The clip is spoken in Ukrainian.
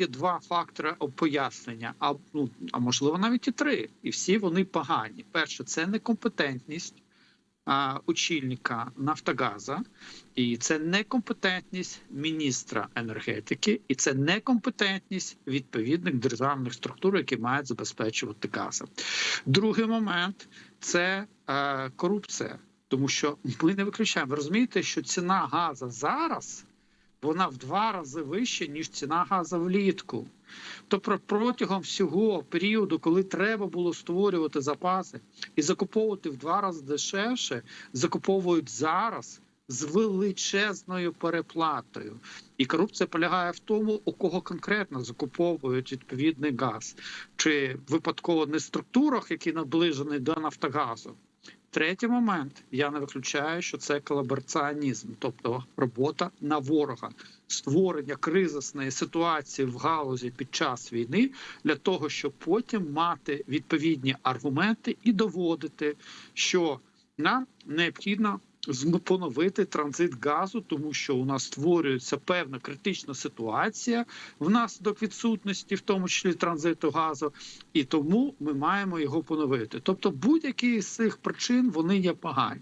є два фактори пояснення, а ну а можливо навіть і три, і всі вони погані. Перше, це некомпетентність а, очільника Нафтогаза, і це некомпетентність міністра енергетики, і це некомпетентність відповідних державних структур, які мають забезпечувати газом. Другий момент це е, корупція, тому що ми не виключаємо. Ви розумієте, що ціна газу зараз вона в два рази вища, ніж ціна газу влітку. Тобто протягом всього періоду, коли треба було створювати запаси і закуповувати в два рази дешевше, закуповують зараз з величезною переплатою. І корупція полягає в тому, у кого конкретно закуповують відповідний газ, чи випадково не в структурах, які наближені до Нафтогазу. Третій момент. Я не виключаю, що це колабораціонізм, тобто робота на ворога, створення кризисної ситуації в галузі під час війни для того, щоб потім мати відповідні аргументи і доводити, що нам необхідно поновити транзит газу, тому що у нас створюється певна критична ситуація внаслідок відсутності, в тому числі транзиту газу, і тому ми маємо його поновити. Тобто, будь-які з цих причин вони є погані.